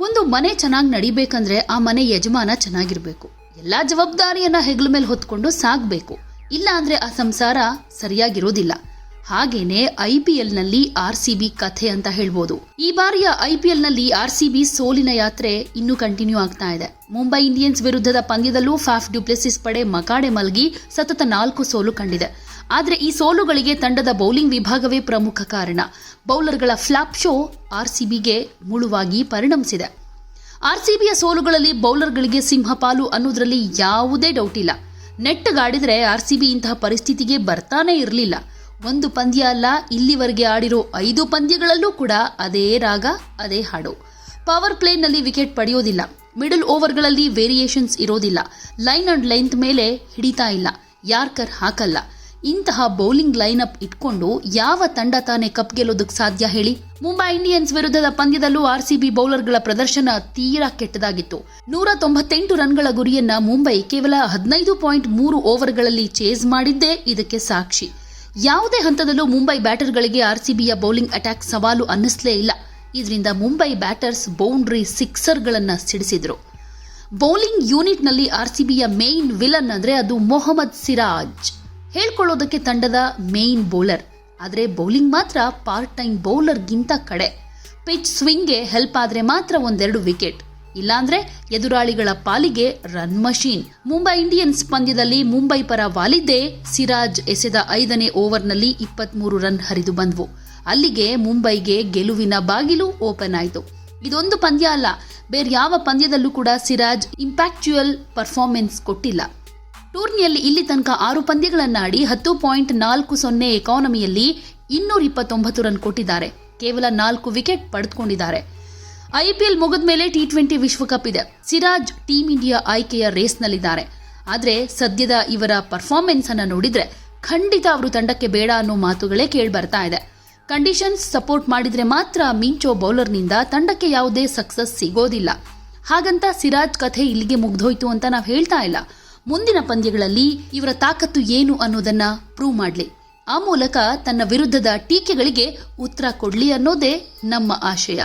ಒಂದು ಮನೆ ಚೆನ್ನಾಗಿ ನಡಿಬೇಕಂದ್ರೆ ಆ ಮನೆ ಯಜಮಾನ ಚೆನ್ನಾಗಿರ್ಬೇಕು. ಎಲ್ಲಾ ಜವಾಬ್ದಾರಿಯನ್ನ ಹೆಗಲ ಮೇಲೆ ಹೊತ್ಕೊಂಡು ಸಾಗಬೇಕು. ಇಲ್ಲ ಅಂದ್ರೆ ಆ ಸಂಸಾರ ಸರಿಯಾಗಿರೋದಿಲ್ಲ. ಹಾಗೇನೆ ಐ ಪಿ ಎಲ್ನಲ್ಲಿ ಆರ್ ಸಿ ಬಿ ಕಥೆ ಅಂತ ಹೇಳ್ಬೋದು. ಈ ಬಾರಿಯ ಐ ಪಿ ಎಲ್ನಲ್ಲಿ ಆರ್ ಸಿ ಬಿ ಸೋಲಿನ ಯಾತ್ರೆ ಇನ್ನೂ ಕಂಟಿನ್ಯೂ ಆಗ್ತಾ ಇದೆ. ಮುಂಬೈ ಇಂಡಿಯನ್ಸ್ ವಿರುದ್ಧದ ಪಂದ್ಯದಲ್ಲೂ ಫಾಫ್ ಡ್ಯುಪ್ಲೆಸಿಸ್ ಪಡೆ ಮಕಾಡೆ ಮಲ್ಗಿ ಸತತ ನಾಲ್ಕು ಸೋಲು ಕಂಡಿದೆ. ಆದ್ರೆ ಈ ಸೋಲುಗಳಿಗೆ ತಂಡದ ಬೌಲಿಂಗ್ ವಿಭಾಗವೇ ಪ್ರಮುಖ ಕಾರಣ. ಬೌಲರ್ಗಳ ಫ್ಲಾಪ್ ಶೋ ಆರ್ಸಿಬಿಗೆ ಮುಳುವಾಗಿ ಪರಿಣಮಿಸಿದೆ. ಆರ್ಸಿಬಿಯ ಸೋಲುಗಳಲ್ಲಿ ಬೌಲರ್ಗಳಿಗೆ ಸಿಂಹಪಾಲು ಅನ್ನೋದ್ರಲ್ಲಿ ಯಾವುದೇ ಡೌಟ್ ಇಲ್ಲ. ನೆಟ್ಟಗಾಡಿದರೆ ಆರ್ಸಿಬಿ ಇಂತಹ ಪರಿಸ್ಥಿತಿಗೆ ಬರ್ತಾನೆ ಇರಲಿಲ್ಲ. ಒಂದು ಪಂದ್ಯ ಅಲ್ಲ, ಇಲ್ಲಿವರೆಗೆ ಆಡಿರೋ ಐದು ಪಂದ್ಯಗಳಲ್ಲೂ ಕೂಡ ಅದೇ ರಾಗ, ಅದೇ ಹಾಡು. ಪವರ್ ಪ್ಲೇನಲ್ಲಿ ವಿಕೆಟ್ ಪಡೆಯೋದಿಲ್ಲ. ಮಿಡಲ್ ಓವರ್ಗಳಲ್ಲಿ ವೇರಿಯೇಷನ್ಸ್ ಇರೋದಿಲ್ಲ. ಲೈನ್ ಅಂಡ್ ಲೆಂತ್ ಮೇಲೆ ಹಿಡಿತಾ ಇಲ್ಲ. ಯಾರ್ಕರ್ ಹಾಕಲ್ಲ. ಇಂತಹ ಬೌಲಿಂಗ್ ಲೈನ್ ಅಪ್ ಇಟ್ಕೊಂಡು ಯಾವ ತಂಡ ತಾನೇ ಕಪ್ ಗೆಲ್ಲೋದಕ್ಕೆ ಸಾಧ್ಯ ಹೇಳಿ? ಮುಂಬೈ ಇಂಡಿಯನ್ಸ್ ವಿರುದ್ಧದ ಪಂದ್ಯದಲ್ಲೂ ಆರ್ಸಿಬಿ ಬೌಲರ್ಗಳ ಪ್ರದರ್ಶನ ತೀರಾ ಕೆಟ್ಟದಾಗಿತ್ತು. ನೂರ ತೊಂಬತ್ತೆಂಟು ರನ್ಗಳ ಗುರಿಯನ್ನ ಮುಂಬೈ ಕೇವಲ ಹದಿನೈದು ಪಾಯಿಂಟ್ ಮೂರು ಓವರ್ಗಳಲ್ಲಿ ಚೇಸ್ ಮಾಡಿದ್ದೇ ಇದಕ್ಕೆ ಸಾಕ್ಷಿ. ಯಾವುದೇ ಹಂತದಲ್ಲೂ ಮುಂಬೈ ಬ್ಯಾಟರ್ಗಳಿಗೆ ಆರ್ಸಿಬಿಯ ಬೌಲಿಂಗ್ ಅಟ್ಯಾಕ್ ಸವಾಲು ಅನ್ನಿಸ್ಲೇ ಇಲ್ಲ. ಇದರಿಂದ ಮುಂಬೈ ಬ್ಯಾಟರ್ಸ್ ಬೌಂಡ್ರಿ ಸಿಕ್ಸರ್ಗಳನ್ನು ಸಿಡಿಸಿದ್ರು. ಬೌಲಿಂಗ್ ಯೂನಿಟ್ನಲ್ಲಿ ಆರ್ಸಿಬಿಯ ಮೇನ್ ವಿಲನ್ ಅಂದ್ರೆ ಅದು ಮೊಹಮ್ಮದ್ ಸಿರಾಜ್. ಹೇಳ್ಕೊಳ್ಳೋದಕ್ಕೆ ತಂಡದ ಮೇನ್ ಬೌಲರ್ ಆದರೆ ಬೌಲಿಂಗ್ ಮಾತ್ರ ಪಾರ್ಟ್ ಟೈಮ್ ಬೌಲರ್ಗಿಂತ ಕಡೆ. ಪಿಚ್ ಸ್ವಿಂಗ್ಗೆ ಹೆಲ್ಪ್ ಆದರೆ ಮಾತ್ರ ಒಂದೆರಡು ವಿಕೆಟ್ ಇಲ್ಲಾಂದ್ರೆ ಎದುರಾಳಿಗಳ ಪಾಲಿಗೆ ರನ್ ಮಷೀನ್ ಮುಂಬೈ ಇಂಡಿಯನ್ಸ್ ಪಂದ್ಯದಲ್ಲಿ ಮುಂಬೈ ಪರ ವಾಲಿದ್ದೇ ಸಿರಾಜ್ ಎಸೆದ ಐದನೇ ಓವರ್ನಲ್ಲಿ ಇಪ್ಪತ್ಮೂರು ರನ್ ಹರಿದು ಬಂದ್ವು. ಅಲ್ಲಿಗೆ ಮುಂಬೈಗೆ ಗೆಲುವಿನ ಬಾಗಿಲು ಓಪನ್ ಆಯಿತು. ಇದೊಂದು ಪಂದ್ಯ ಅಲ್ಲ, ಬೇರೆ ಯಾವ ಪಂದ್ಯದಲ್ಲೂ ಕೂಡ ಸಿರಾಜ್ ಇಂಪ್ಯಾಕ್ಚುಯಲ್ ಪರ್ಫಾರ್ಮೆನ್ಸ್ ಕೊಟ್ಟಿಲ್ಲ. ಟೂರ್ನಿಯಲ್ಲಿ ಇಲ್ಲಿ ತನಕ ಆರು ಪಂದ್ಯಗಳನ್ನಾಡಿ ಹತ್ತು ಪಾಯಿಂಟ್ ನಾಲ್ಕು ಸೊನ್ನೆ ಎಕಾನಮಿಯಲ್ಲಿ ಇನ್ನೂರ ಇಪ್ಪತ್ತೊಂಬತ್ತು ರನ್ ಕೊಟ್ಟಿದ್ದಾರೆ. ಕೇವಲ ನಾಲ್ಕು ವಿಕೆಟ್ ಪಡೆದುಕೊಂಡಿದ್ದಾರೆ. ಐಪಿಎಲ್ ಮುಗಿದ ಮೇಲೆ ಟಿ ಟ್ವೆಂಟಿ ವಿಶ್ವಕಪ್ ಇದೆ. ಸಿರಾಜ್ ಟೀಂ ಇಂಡಿಯಾ ಆಯ್ಕೆಯ ರೇಸ್ನಲ್ಲಿದ್ದಾರೆ. ಆದರೆ ಸದ್ಯದ ಇವರ ಪರ್ಫಾರ್ಮೆನ್ಸ್ ಅನ್ನು ನೋಡಿದ್ರೆ ಖಂಡಿತ ಅವರು ತಂಡಕ್ಕೆ ಬೇಡ ಅನ್ನೋ ಮಾತುಗಳೇ ಕೇಳಿ ಬರ್ತಾ ಇದೆ. ಕಂಡೀಷನ್ಸ್ ಸಪೋರ್ಟ್ ಮಾಡಿದ್ರೆ ಮಾತ್ರ ಮಿಂಚೋ ಬೌಲರ್ನಿಂದ ತಂಡಕ್ಕೆ ಯಾವುದೇ ಸಕ್ಸಸ್ ಸಿಗೋದಿಲ್ಲ. ಹಾಗಂತ ಸಿರಾಜ್ ಕಥೆ ಇಲ್ಲಿಗೆ ಮುಗ್ದೋಯ್ತು ಅಂತ ನಾವು ಹೇಳ್ತಾ ಇಲ್ಲ. ಮುಂದಿನ ಪಂದ್ಯಗಳಲ್ಲಿ ಇವರ ತಾಕತ್ತು ಏನು ಅನ್ನೋದನ್ನ ಪ್ರೂವ್ ಮಾಡಲಿ. ಆ ಮೂಲಕ ತನ್ನ ವಿರುದ್ಧದ ಟೀಕೆಗಳಿಗೆ ಉತ್ತರ ಕೊಡಲಿ ಅನ್ನೋದೇ ನಮ್ಮ ಆಶಯ.